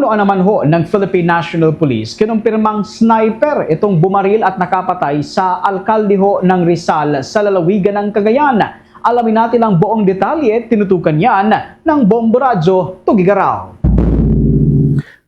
Pamunuan naman ho ng Philippine National Police kinumpirmang sniper itong bumaril at nakapatay sa alkalde ho ng Rizal sa lalawigan ng Cagayan. Alamin natin ang buong detalye, tinutukan yan ng Bombo Radyo Tugigaraw.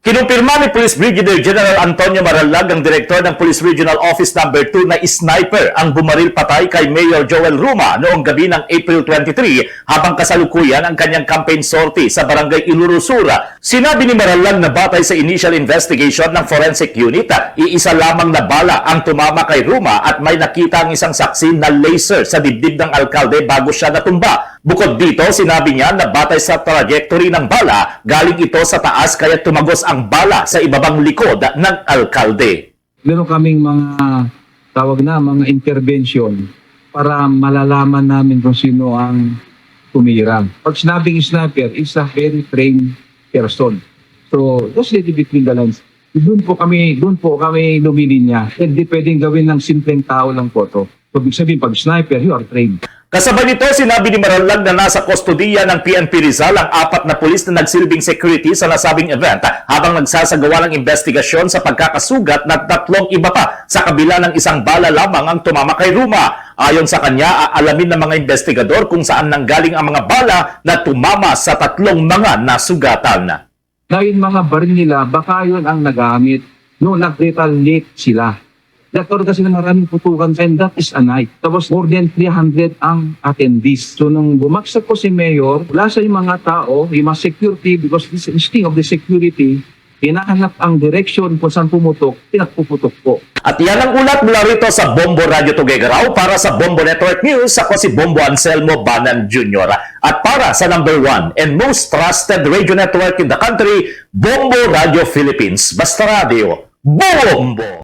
Kinumpirma ni Police Brigadier General Antonio Maralag, ang direktor ng Police Regional Office No. 2 na sniper ang bumaril patay kay Mayor Joel Ruma noong gabi ng April 23 habang kasalukuyan ang kanyang campaign sortie sa barangay Ilurusura. Sinabi ni Maralag na batay sa initial investigation ng forensic unit, iisa lamang na bala ang tumama kay Ruma at may nakita ang isang saksi na laser sa dibdib ng alkalde bago siya natumba. Bukod dito, sinabi niya na batay sa trajectory ng bala, galing ito sa taas kaya tumagos ang bala sa ibabang likod ng alkalde. meron kaming mga tawag na mga intervention para malalaman namin kung sino ang tumira. Pag sinabing sniper, is a very trained person. So, just read between the lines. Doon po kami, doon po kami lumilinya. Hindi pwedeng gawin ng simpleng tao lang photo. So, ibig sabihin, pag sniper, you are trained. Kasabay nito, sinabi ni Maralag na nasa kustodiya ng PNP Rizal ang apat na pulis na nagsilbing security sa nasabing event habang nagsasagawa ng investigasyon sa pagkakasugat ng tatlong iba pa sa kabila ng isang bala lamang ang tumama kay Ruma. Ayon sa kanya, aalamin ng mga investigador kung saan nanggaling ang mga bala na tumama sa tatlong mga nasugatan. Dahil mga baril nila, baka yun ang nagamit. No, nag-retaliate sila. Nagkaroon kasi ng maraming putukan and that is a night. Tapos more than 300 ang attendees. So nung bumagsak po si Mayor, wala sa yung mga tao, yung mga security, because this instinct of the security, hinahanap ang direction kung saan pumutok, pinagpuputok po. At yan ang ulat mula rito sa Bombo Radio Tugegaraw para sa Bombo Network News. Ako si Bombo Anselmo Banan Jr. At para sa number one and most trusted radio network in the country, Bombo Radio Philippines. Basta Radio, Bombo!